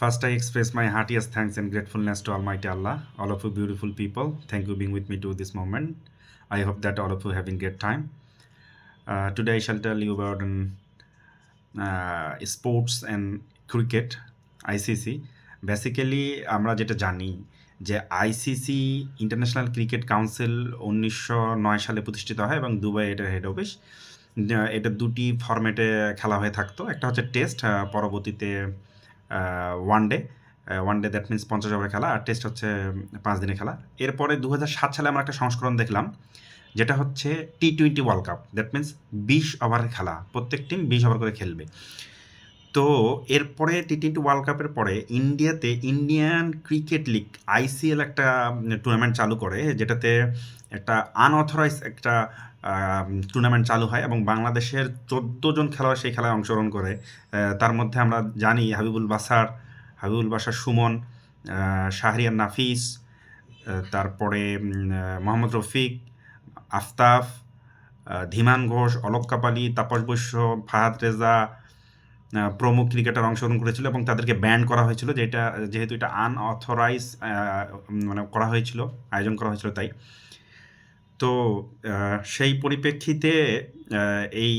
First, I express my heartiest thanks and gratefulness to Almighty Allah, all of you beautiful people. Thank you being with me to this moment. I hope that all of you having great time. Uh, today, I shall tell you about um, uh, sports and cricket, ICC. Basically আমরা যেটা জানি যে ICC international cricket council উনিশশো নয় সালে প্রতিষ্ঠিত হয় এবং দুবাই এটার হেড অফিস এটা দুটি ফরম্যাটে খেলা হয়ে থাকতো একটা হচ্ছে টেস্ট পরবর্তীতে one day one day that means পঞ্চাশ ওভারের খেলা আর টেস্ট হচ্ছে পাঁচ দিনের খেলা। এরপরে দু সাত সালে আমরা একটা সংস্করণ দেখলাম, যেটা হচ্ছে T twenty world cup that means বিশ ওভারের খেলা। প্রত্যেক টিম বিশ ওভার করে খেলবে। তো এরপরে টি টোয়েন্টি ওয়ার্ল্ড কাপের পরে ইন্ডিয়াতে ইন্ডিয়ান ক্রিকেট লিগ আইসিএল একটা টুর্নামেন্ট চালু করে, যেটাতে একটা আনঅথরাইজ একটা টুর্নামেন্ট চালু হয় এবং বাংলাদেশের চোদ্দ জন খেলোয়াড় সেই খেলায় অংশগ্রহণ করে। তার মধ্যে আমরা জানি হাবিবুল বাসার হাবিবুল বাসার সুমন শাহরিয়ার নাফিস তারপরে মোহাম্মদ রফিক আফতাফ ধীমান ঘোষ, অলোক কাপালি, তাপস বৈশ্য, ফাহাদ রেজা প্রমুখ ক্রিকেটার অংশগ্রহণ করেছিল এবং তাদেরকে ব্যান করা হয়েছিল, যেটা যেহেতু এটা আনঅথরাইজ মানে করা হয়েছিল, আয়োজন করা হয়েছিল তাই। তো সেই পরিপ্রেক্ষিতে এই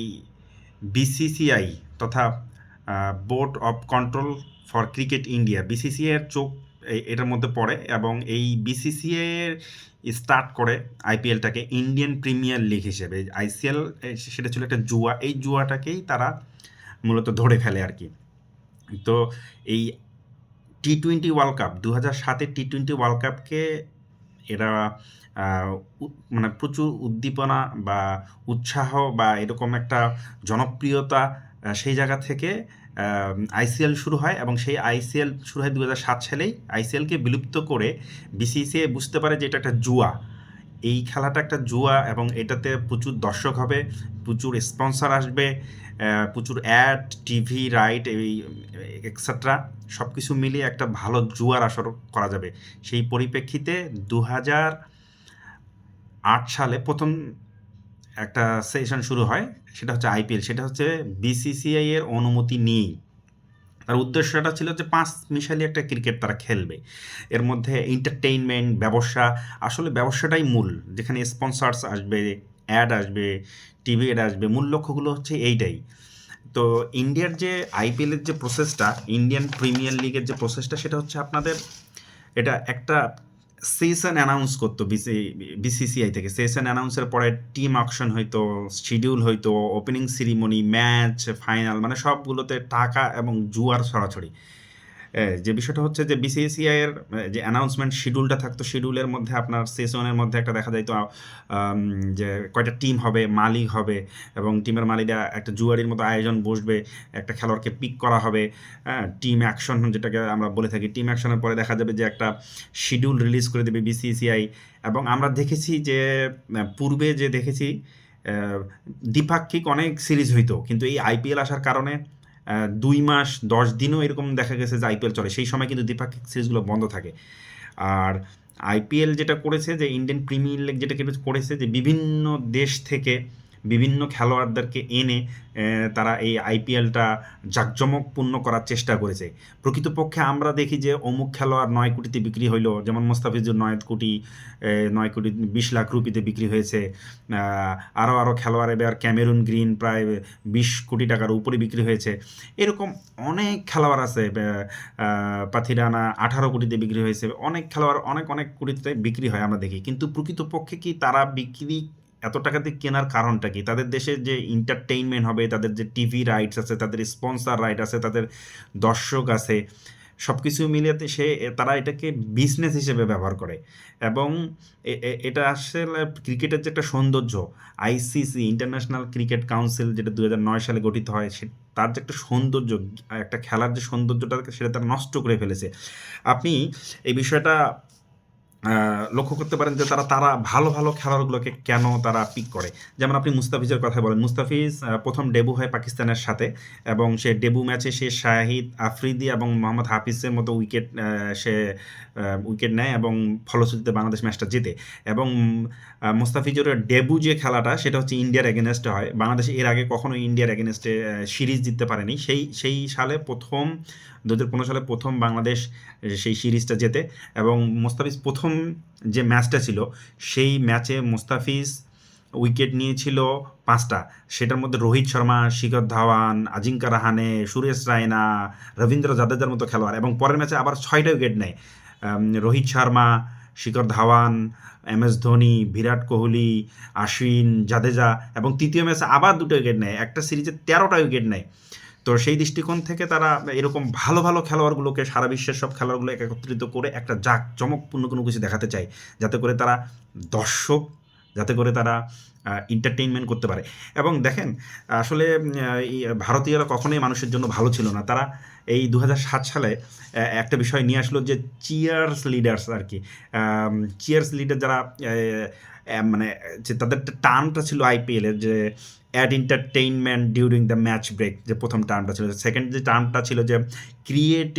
বিসিসিআই তথা board of control for cricket India BCCI এর চোখ এটার মধ্যে পড়ে এবং এই বিসিসিআই এর স্টার্ট করে আইপিএলটাকে ইন্ডিয়ান প্রিমিয়ার লিগ হিসেবে আইসিএল সেটা ছিল একটা জুয়া, এই জুয়াটাকেই তারা মূলত ধরে ফেলে আর কি। তো এই টি টোয়েন্টি ওয়ার্ল্ড কাপ দু হাজার সাতের টি টোয়েন্টি ওয়ার্ল্ড কাপকে এরা মানে প্রচুর উদ্দীপনা বা উৎসাহ বা এরকম একটা জনপ্রিয়তা সেই জায়গা থেকে আইসিএল শুরু হয় এবং সেই আইসিএল শুরু হয় দু হাজার সাত সালেই। আইসিএলকে বিলুপ্ত করে বিসিসিআই বুঝতে পারে যে এটা একটা জুয়া। এই খেলাটা একটা জুয়া এবং এটাতে প্রচুর দর্শক হবে, প্রচুর স্পন্সর আসবে প্রচুর অ্যাড, টিভি, রাইট, এই এক্সেট্রা সব কিছু মিলিয়ে একটা ভালো জুয়ার আসর করা যাবে। সেই পরিপ্রেক্ষিতে দু হাজার আট সালে প্রথম একটা সেশন শুরু হয়, সেটা হচ্ছে আইপিএল সেটা হচ্ছে বিসিসিআই এর অনুমতি নিয়েই। তার উদ্দেশ্যটা ছিল যে পাঁচ মিশালি একটা ক্রিকেট তারা খেলবে। এর মধ্যে এন্টারটেইনমেন্ট ব্যবসা, আসলে ব্যবসাটাই মূল। যেখানে স্পন্সার্স আসবে অ্যাড আসবে টিভি অ্যাড আসবে, মূল লক্ষ্যগুলো হচ্ছে এইটাই। তো ইন্ডিয়ার যে আইপিএলের যে প্রসেসটা ইন্ডিয়ান প্রিমিয়ার লিগের যে প্রসেসটা সেটা হচ্ছে আপনাদের, এটা একটা সেশন অ্যানাউন্স করতো বিসি বিসিসিআই থেকে। সেশন অ্যানাউন্সের পরে টিম অকশন হইতো শিডিউল হইতো ওপেনিং সিরিমনি ম্যাচ ফাইনাল মানে সবগুলোতে টাকা এবং জুয়ার ছড়াছড়ি। যে বিষয়টা হচ্ছে যে বিসিসিআই এর যে অ্যানাউন্সমেন্ট শিডিউলটা থাকতো শিডিউলের মধ্যে আপনার সেশনের মধ্যে একটা দেখা যাইতো যে কয়টা টিম হবে, মালিক হবে এবং টিমের মালিকরা একটা জুয়ারির মতো আয়োজন বসবে, একটা খেলোয়াড়কে পিক করা হবে টিম অ্যাকশন যেটাকে আমরা বলে থাকি টিম অ্যাকশনের পরে দেখা যাবে যে একটা শিডিউল রিলিজ করে দেবে বিসিসিআই এবং আমরা দেখেছি যে পূর্বে যে দেখেছি দ্বিপাক্ষিক অনেক সিরিজ হইতো, কিন্তু এই আইপিএল আসার কারণে দুই মাস, দশ দিনও এরকম দেখা গেছে যে আইপিএল চলে। সেই সময় কিন্তু দ্বিপাক্ষিক সিরিজগুলো বন্ধ থাকে। আর আইপিএল যেটা করেছে যে, ইন্ডিয়ান প্রিমিয়ার লিগ যেটা করেছে যে, বিভিন্ন দেশ থেকে বিভিন্ন খেলোয়াড়দেরকে এনে তারা এই আইপিএলটা জাঁকজমকপূর্ণ করার চেষ্টা করেছে। প্রকৃতপক্ষে আমরা দেখি যে অমুক খেলোয়াড় নয় কোটিতে বিক্রি হইল, যেমন মোস্তাফিজুর নয় কোটি নয় কোটি বিশ লাখ রুপিতে বিক্রি হয়েছে। আরও আরও খেলোয়াড়, এবার ক্যামেরুন গ্রিন প্রায় বিশ কোটি টাকার উপরে বিক্রি হয়েছে। এরকম অনেক খেলোয়াড় আছে পাথিরানা আঠারো কোটিতে বিক্রি হয়েছে। অনেক খেলোয়াড় অনেক অনেক কোটিতে বিক্রি হয় আমরা দেখি। কিন্তু প্রকৃতপক্ষে কি তারা বিক্রি এত টাকা দিয়ে কেনার কারণটা কি? তাদের দেশে যে এন্টারটেইনমেন্ট হবে, তাদের যে টিভি রাইটস আছে, তাদের স্পন্সর রাইট আছে, তাদের দর্শক আছে সব কিছু মিলিয়ে সে, তারা এটাকে বিজনেস হিসেবে ব্যবহার করে। এবং এটা আসলে ক্রিকেটের যে একটা সৌন্দর্য আইসিসি ইন্টারন্যাশনাল ক্রিকেট কাউন্সিল যেটা দু সালে গঠিত হয়, সে, তার যে একটা সৌন্দর্য, একটা খেলার যে সৌন্দর্যটা সেটা তারা নষ্ট করে ফেলেছে। আপনি এই বিষয়টা লক্ষ্য করতে পারেন যে তারা তারা ভালো ভালো খেলোয়াড়গুলোকে কেন তারা পিক করে? যেমন আপনি মুস্তাফিজের কথা বলেন। মুস্তাফিজ প্রথম ডেবু হয় পাকিস্তানের সাথে এবং সে ডেবু ম্যাচে সে শাহিদ আফ্রিদি এবং মোহাম্মদ হাফিজের মতো উইকেট সে উইকেট নেয় এবং ফলশ্রুতিতে বাংলাদেশ ম্যাচটা জেতে। এবং আহ, মুস্তাফিজের ডেবু যে খেলাটা সেটা হচ্ছে ইন্ডিয়ার এগেনস্টে হয়। বাংলাদেশ এর আগে কখনো ইন্ডিয়ার এগেনস্টে সিরিজ জিততে পারেনি। সেই সেই সালে প্রথম দু হাজার পনেরো সালে প্রথম বাংলাদেশ সেই সিরিজটা জেতে এবং মুস্তাফিজ প্রথম যে ম্যাচটা ছিল সেই ম্যাচে মুস্তাফিজ উইকেট নিয়েছিল পাঁচটা। সেটার মধ্যে রোহিত শর্মা শিখর ধাওয়ান আজিঙ্কা রাহানে সুরেশ রায়না রবীন্দ্র জাদেজার মতো খেলোয়াড় এবং পরের ম্যাচে আবার ছয়টা উইকেট নেয়। রোহিত শর্মা শিখর ধাওয়ান, এম এস ধোনি, বিরাট কোহলি, আশ্বিন, জাদেজা এবং তৃতীয় ম্যাচে আবার দুটো উইকেট নেয়। একটা সিরিজে তেরোটা উইকেট নেয়। তো সেই দৃষ্টিকোণ থেকে তারা এরকম ভালো ভালো খেলোয়াড়গুলোকে সারা বিশ্বের সব খেলোয়াড়গুলো একত্রিত করে একটা জাক চমকপূর্ণ কোনো কিছু দেখাতে চায়। যাতে করে তারা দর্শক যাতে করে তারা এন্টারটেইনমেন্ট করতে পারে। এবং দেখেন, আসলে ভারতীয়রা কখনোই মানুষের জন্য ভালো ছিল না। তারা এই দু সালে একটা বিষয় নিয়ে আসলো যে চিয়ার্স লিডার্স আর কি চিয়ার্স লিডার যারা মানে যে তাদের টার্মটা ছিল আইপিএলের যে ad entertainment during the match break যে প্রথম টার্মটা ছিল। সেকেন্ড যে টার্মটা ছিল যে ক্রিয়েট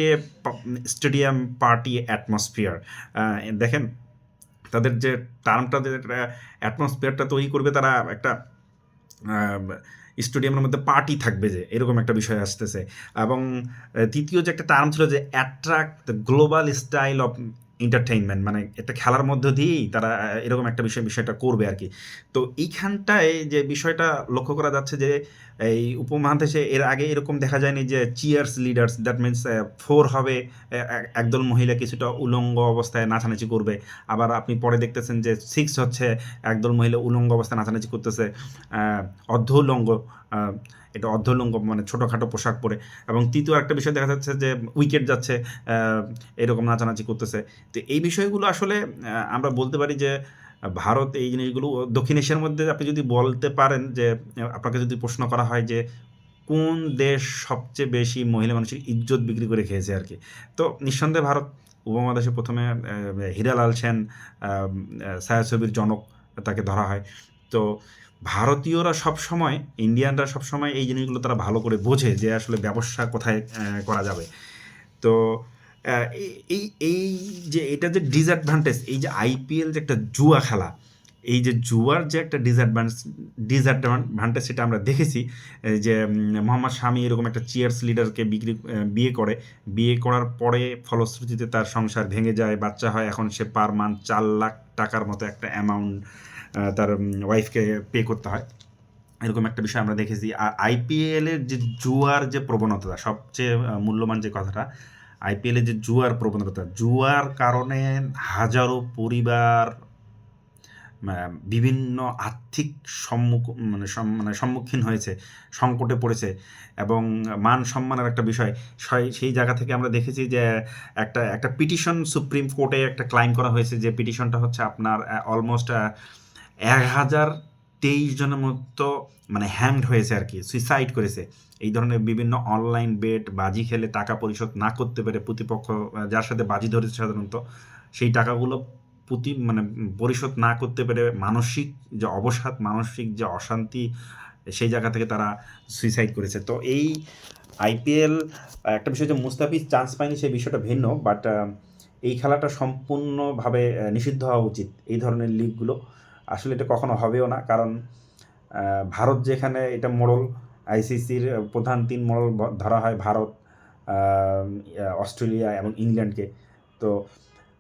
স্টেডিয়াম পার্টি অ্যাটমসফিয়ার দেখেন তাদের যে টার্মটা, যে অ্যাটমসফিয়ারটা তৈরি করবে, তারা একটা স্টেডিয়ামের মধ্যে পার্টি থাকবে যে, এরকম একটা বিষয় আসতেছে। এবং তৃতীয় যে একটা টার্ম ছিল যে attract the global style of entertainment মানে একটা খেলার মধ্য দিয়েই তারা এরকম একটা বিষয়, বিষয়টা করবে আর কি। তো এইখানটায় যে বিষয়টা লক্ষ্য করা যাচ্ছে যে, এই উপমহাদেশে এর আগে এরকম দেখা যায়নি যে cheers leaders that means four হবে একদল মহিলা কিছুটা উলঙ্গ অবস্থায় নাচানাচি করবে। আবার আপনি পরে দেখতেছেন যে সিক্স হচ্ছে, একদল মহিলা উলঙ্গ অবস্থায় নাচানাচি করতেছে অর্ধ উলঙ্গ এটা অর্ধলঙ্গ মানে ছোটোখাটো পোশাক পরে। এবং তৃতীয় একটা বিষয় দেখা যাচ্ছে যে উইকেট যাচ্ছে এরকম নাচানাচি করতেছে। তো এই বিষয়গুলো আসলে আমরা বলতে পারি যে ভারত এই জিনিসগুলো দক্ষিণ এশিয়ার মধ্যে আপনি যদি বলতে পারেন যে, আপনাকে যদি প্রশ্ন করা হয় যে, কোন দেশ সবচেয়ে বেশি মহিলা মানুষের ইজ্জত বিক্রি করে খেয়েছে আর কি? তো নিঃসন্দেহে ভারত উপমহাদেশে প্রথমে হীরালাল সেন ছায়াছবির জনক তাকে ধরা হয়। তো ভারতীয়রা সব সময় ইন্ডিয়ানরা সব সময় এই জিনিসগুলো তারা ভালো করে বোঝে যে আসলে ব্যবসা কোথায় করা যাবে। তো এই- এই যে এটা যে ডিসঅ্যাডভান্টেজ এই যে আইপিএল যে একটা জুয়া খেলা, এই যে জুয়ার যে একটা ডিসঅ্যাডভান্স ডিসঅ্যাডভান্টেজ সেটা আমরা দেখেছি যে মোহাম্মদ শামি এরকম একটা চিয়ার্স লিডারকে বিক্রি বিয়ে করে। বিয়ে করার পরে ফলশ্রুতিতে তার সংসার ভেঙে যায়, বাচ্চা হয়, এখন সে পার মান্থ চার লাখ টাকার মতো একটা অ্যামাউন্ট তার ওয়াইফকে পে করতে হয়। এরকম একটা বিষয় আমরা দেখেছি। আর আইপিএলের যে জুয়ার যে প্রবণতা, সবচেয়ে মূল্যবান যে কথাটা আইপিএলের যে জুয়ার প্রবণতা, জুয়ার কারণে হাজারো পরিবার বিভিন্ন আর্থিক সম্মুখ মানে মানে সম্মুখীন হয়েছে, সংকটে পড়েছে এবং মান সম্মানের একটা বিষয়। সেই জায়গা থেকে আমরা দেখেছি যে একটা একটা পিটিশন সুপ্রিম কোর্টে একটা ক্লাইম করা হয়েছে যে পিটিশনটা হচ্ছে আপনার অলমোস্ট এক হাজার তেইশ জনের মতো মানে হ্যাংড হয়েছে আর কি সুইসাইড করেছে। এই ধরনের বিভিন্ন অনলাইন বেট বাজি খেলে টাকা পরিশোধ না করতে পেরে প্রতিপক্ষ যার সাথে বাজি ধরেছে সাধারণত, সেই টাকাগুলো প্রতি মানে পরিশোধ না করতে পেরে মানসিক যে অবসাদ, মানসিক যে অশান্তি, সেই জায়গা থেকে তারা সুইসাইড করেছে। তো এই আইপিএল একটা বিষয় যে মুস্তাফিজ চান্স পায়নি, সেই বিষয়টা ভিন্ন বাট এই খেলাটা সম্পূর্ণভাবে নিষিদ্ধ হওয়া উচিত, এই ধরনের লিগগুলো আসলে এটা কখনো হবেও না। কারণ ভারত যেখানে এটা মোড়ল আইসিসির প্রধান তিন মোড়ল ধরা হয় ভারত অস্ট্রেলিয়া এবং ইংল্যান্ডকে। তো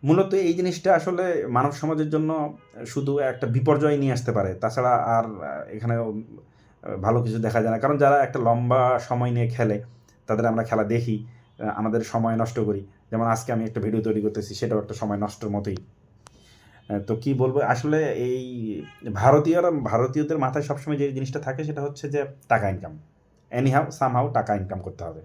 মূলত এই জিনিসটা আসলে মানব সমাজের জন্য শুধু একটা বিপর্যয় নিয়ে আসতে পারে। তাছাড়া আর এখানে ভালো কিছু দেখা যায় না। কারণ যারা একটা লম্বা সময় নিয়ে খেলে, তাদের আমরা খেলা দেখি আমাদের সময় নষ্ট করি। যেমন আজকে আমি একটা ভিডিও তৈরি করতেছি, সেটাও একটা সময় নষ্টের মতোই। তো কি বলব? আসলে এই ভারতীয়রা, ভারতীয়দের মাথায় সবসময় যে জিনিসটা থাকে সেটা হচ্ছে যে টাকা ইনকাম এনিহাউ সামহাও টাকা ইনকাম করতে হবে।